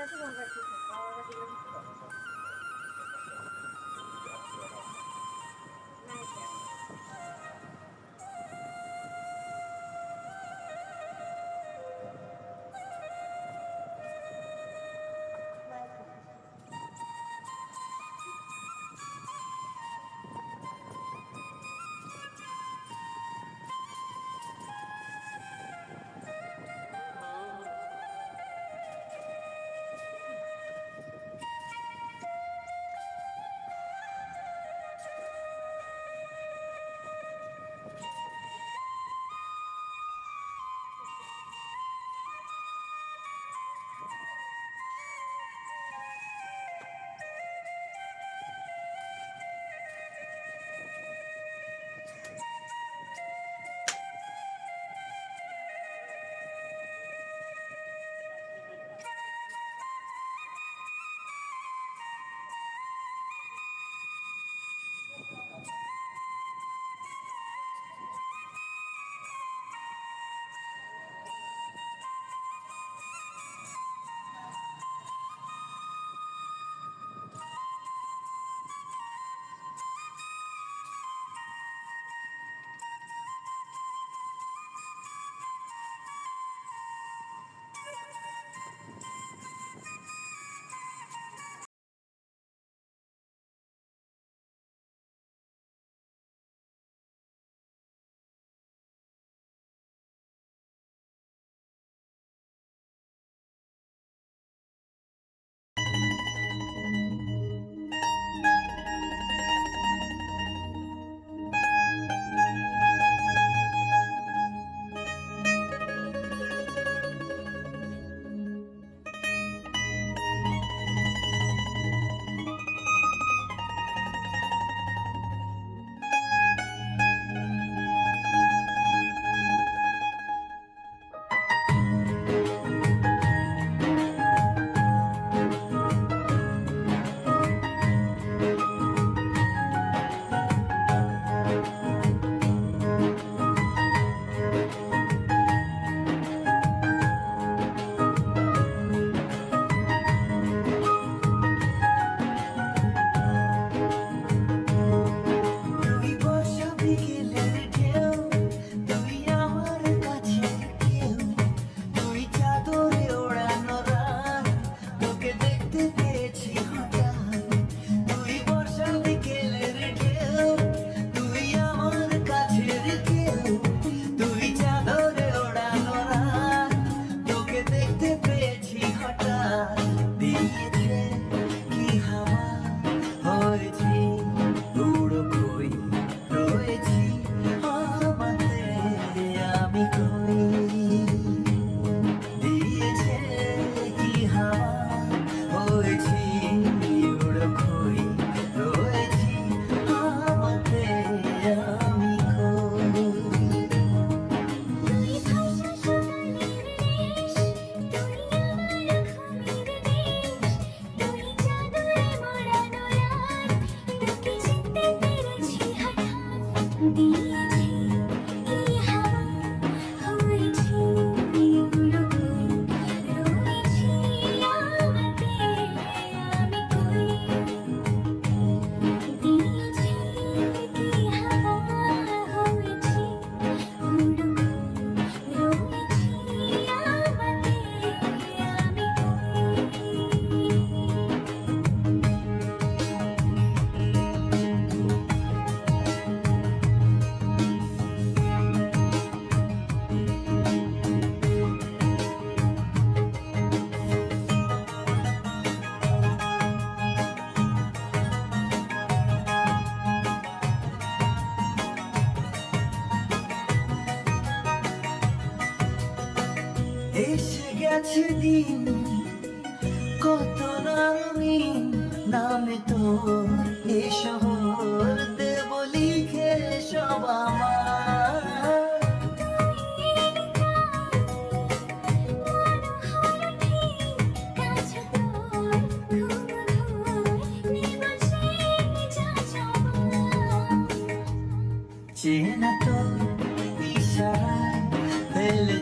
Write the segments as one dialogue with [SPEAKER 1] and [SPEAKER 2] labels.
[SPEAKER 1] তুই Hallelujah.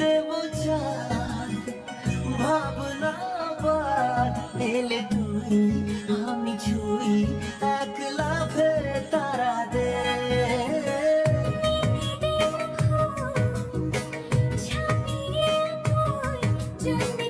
[SPEAKER 1] দেব চাঁদ ভাবনা এলে তুই আমি ছুই এক লাফে তারা দে চেনা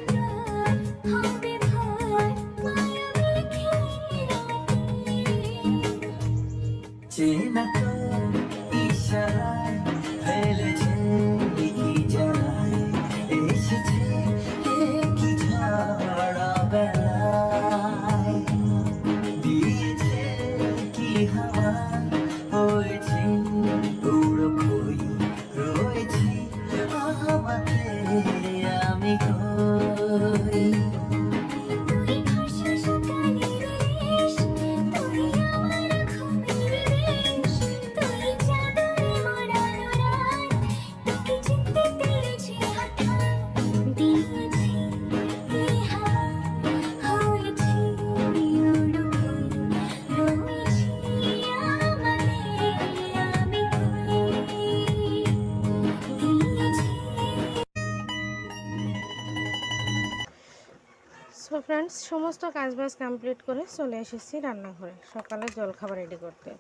[SPEAKER 2] ফ্রেন্ডস সমস্ত কাজবাজ কমপ্লিট করে চলে এসেছি রান্নাঘরে। সকালে জলখাবার রেডি করতে।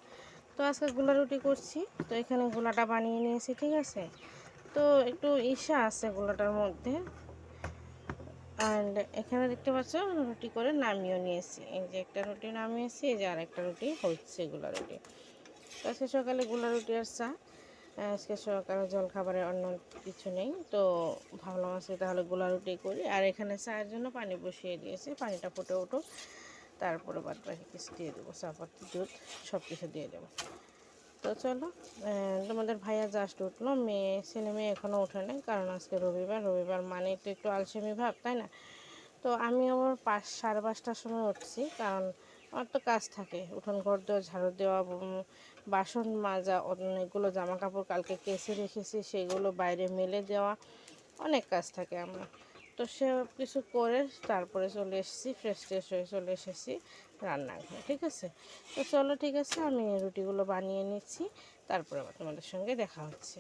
[SPEAKER 2] তো আজকে গোলা রুটি করছি। তো এখানে গোলাটা বানিয়ে নিয়েছি, ঠিক আছে? তো একটু ঈশা আছে গোলাটার মধ্যে। অ্যান্ড এখানে দেখতে পাচ্ছ, রুটি করে নামিয়েও নিয়েছি। এই যে একটা রুটি নামিয়েছি, এই যে আর একটা রুটি, হচ্ছে গোলা রুটি। তো আজকে সকালে গোলা রুটি আর চা। আজকে সকালে জলখাবারে অন্য কিছু নেই, তো ভাবলাম আজকে তাহলে গোলা রুটি করি। আর এখানে চায়ের জন্য পানি বসিয়ে দিয়েছি, পানিটা ফুটে উঠুক, তারপরে বাদ বাকি কিছু দিয়ে দেবো, চাপাতি, দুধ সব কিছু দিয়ে দেবো। তো চলো তোমাদের ভাইয়া জাস্ট উঠল, মেয়ে, ছেলে মেয়ে এখনও ওঠে নাই, কারণ আজকে রবিবার রবিবার মানে তো একটু আলসেমি ভাব, তাই না? তো আমি আবার পাঁচ, সাড়ে পাঁচটার সময় উঠছি, কারণ আমার তো কাজ থাকে, উঠোন ঘর দেওয়া, ঝাড়ু দেওয়া বাসন মাজা অনেকগুলো জামা কাপড় কালকে কেসে রেখেছি, সেগুলো বাইরে মেলে দেওয়া অনেক কাজ থাকে আমার। তো সব কিছু করে তারপরে চলে এসেছি ফ্রেশ ট্রেশ হয়ে চলে এসেছি রান্নাঘরে, ঠিক আছে? তো চলো ঠিক আছে, আমি রুটিগুলো বানিয়ে নিচ্ছি, তারপরে আবার তোমাদের সঙ্গে দেখা হচ্ছে।